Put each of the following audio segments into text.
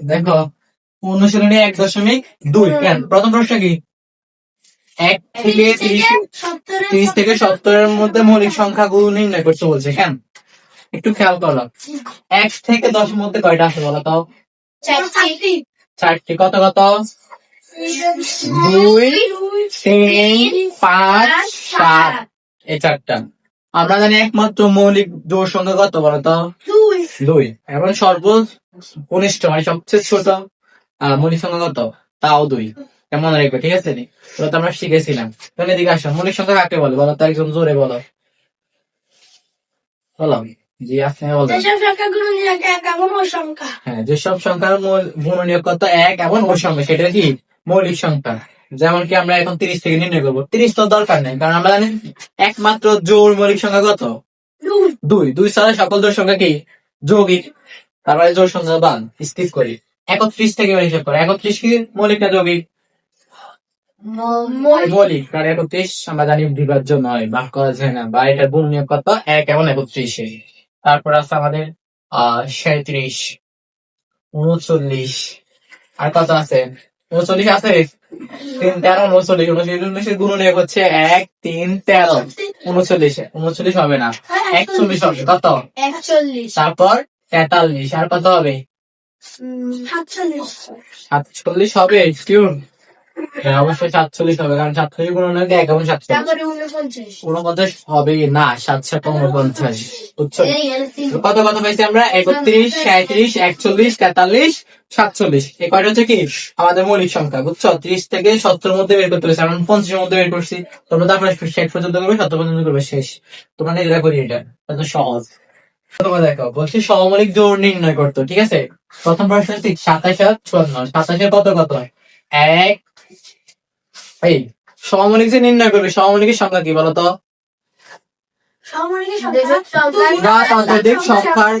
দেখো অনুশীলনী এক দশমিক দুই। কেন? প্রথম প্রশ্ন কি? এক থেকে ত্রিশ থেকে সত্তরের মধ্যে মৌলিক সংখ্যা সংখ্যাগুলো নির্ণয় করতে বলছে কেন? একটু খেয়াল করো। এক থেকে দশের মধ্যে কয়টা আছে বলো তো? চারটি। কত কত? দুই তিন পাঁচ সাত। এই চারটা। আমরা জানি একমাত্র মৌলিক জোর সংখ্যা কত বলো তো? দুই। এখন সর্ব কনিষ্ঠ মানে সবচেয়ে ছোট মৌলিক সংখ্যা কত? তাও দুই। কেমন রাখবে ঠিক আছে নি? তো আমরা শিখেছিলাম। তুমি এদিকে আসো। মৌলিক সংখ্যা কাকে বলে? বলো তো একজন জোরে বলো। বলো। জি আপনি বলো। হ্যাঁ যেসব সংখ্যার মূল- গুণনীয়ক কত? এক এবং ওর সঙ্গে সেটা কি? মৌলিক সংখ্যা। যেমন কি আমরা এখন তিরিশ থেকে নির্ণয় করব। তিরিশ তো দরকার নেই কারণ আমরা জানি একমাত্র জোর মৌলিক সংখ্যা কত? দুই। দুই। ছাড়া সকল জোর সংখ্যা কি? যৌগিক। তারপরে জোর সংখ্যা বান স্থির করি। একত্রিশ থেকে হিসাব করো। একত্রিশ কি মৌলিক না যৌগিক? মৌলিক। কারণ একত্রিশ আমরা জানি বিভাজ্য নয় ভাগ করা যায় না বা এটার গুণনীয়ক কত এক এবং একত্রিশে। তারপর আছে আমাদের আহ সাঁত্রিশ উনচল্লিশ। আর কত আছে? উনচল্লিশ আছে? তিন তেরো উনচল্লিশ উনচল্লিশ উনচল্লিশের এক হচ্ছে এক তিন তেরো। উনচল্লিশ উনচল্লিশ হবে না। একচল্লিশ হবে কত? একচল্লিশ। তারপর তেতাল্লিশ আর কত হবে? সাতচল্লিশ। সাতচল্লিশ হবে হ্যাঁ অবশ্যই সাতচল্লিশ হবে কারণ সাতচল্লিশ গুণনীয়ক এক এবং সাতচল্লিশ। উনপঞ্চাশ। হবে না সাত সাত উনপঞ্চাশ বুঝছ? কত কত পাইছি আমরা? একত্রিশ সাঁত্রিশ একচল্লিশ তেতাল্লিশ সাতচল্লিশ। এই কয়টা হচ্ছে কি? আমাদের মৌলিক সংখ্যা বুঝছ? ত্রিশ থেকে সত্তর মধ্যে বের করতে পেরেছি আমরা পঞ্চাশের মধ্যে বের করছি। তোমরা তারপরে ষাট পর্যন্ত করবে সত্তর পর্যন্ত করবে শেষ। তোমরা নিজেরা করি এটা এটা তো সহজ। তোমরা দেখো বলছি সমমৌলিক জোর নির্ণয় করতো ঠিক আছে? প্রথম প্রশ্ন ঠিক সাতাশ আর চুয়ান্ন সাতাশের কত কত? এক এই সমমৌলিক যে নির্ণয় করবে সমমৌলিকের সংখ্যা কি বলতো? সংখ্যার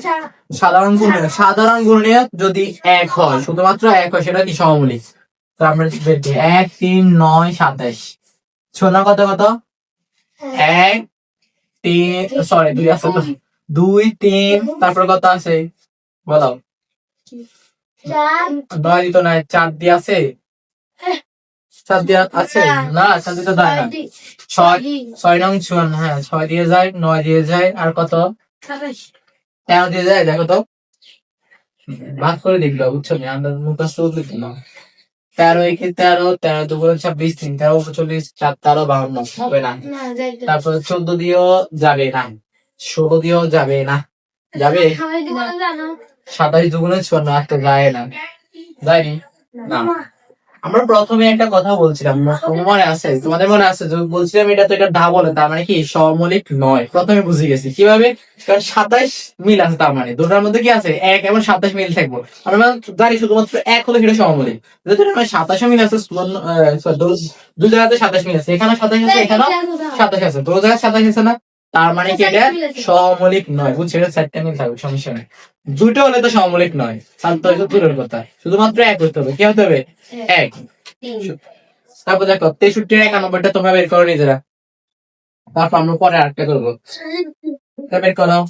সাধারণ গুণনীয়ক সাধারণ গুণনীয়ক যদি এক হয় শুধুমাত্র এক হয় সেটা কি সমমূলিক? তো আমরা এক তিন নয় সাতাশ। ছোনা কত কত? এক তিন সরি দুই আছে দুই তিন তারপর কত আছে? বলো। নয় দিত নয় চার দিয়ে আছে? চার দিয়ে আছে? না চার দিতে দেয় না। ছয় ছয় নং চুয়ান্ন হ্যাঁ ছয় দিয়ে যায় নয় দিয়ে যায় আর কত? তেরো দিয়ে যায় দেখো তো। ভাগ করে দেখল বুঝছ? না আন্দাজ মুখস্থ লিখি না। তেরো একে তেরো তেরো দুগুণ ছাব্বিশ তিন তেরো চল্লিশ চার তেরো বাহান্ন হবে না। তারপর চোদ্দ দিয়েও যাবে না। ষোলো দিয়েও যাবে না। যাবে? সাতাশ দুগুণে চুয়ান্ন একটা যায় না। যায়নি? না। আমরা প্রথমে একটা কথা বলছিলাম মনে আছে? তোমাদের মনে আছে? বলছিলাম এটা তো এটা ডা বলে তার মানে কি সমলিক নয়। প্রথমে বুঝে গেছি। কীভাবে? কারণ সাতাশ মিল আছে তার মানে। দুটার মধ্যে কি আছে? এক এবং সাতাশ মিল থাকব। আমরা জানি শুধুমাত্র এক হলে সেটা সমলিক। যেহেতু আমার সাতাশ মিল আছে দু- জায়গাতে সাতাশ মিল আছে। এখানে সাতাশ আছে এখানেও সাতাশ আছে। দু জায়গায় সাতাশ আছে না? তার মানে কি এটা? সমলিক নয়। বুঝছ? এটা চারটা মিল থাকবে সমস্যা নেই। দুটো হলে তো সমলিক নয়। শান্ত হয়তো দূরের কথা। শুধুমাত্র এক হতে হবে। কি হতে হবে? এক। তারপর দেখো তেষট্টি একানব্বইটা তোমরা বের করো নিজেরা। তারপর আমরা পরে আরেকটা করব। বের করো।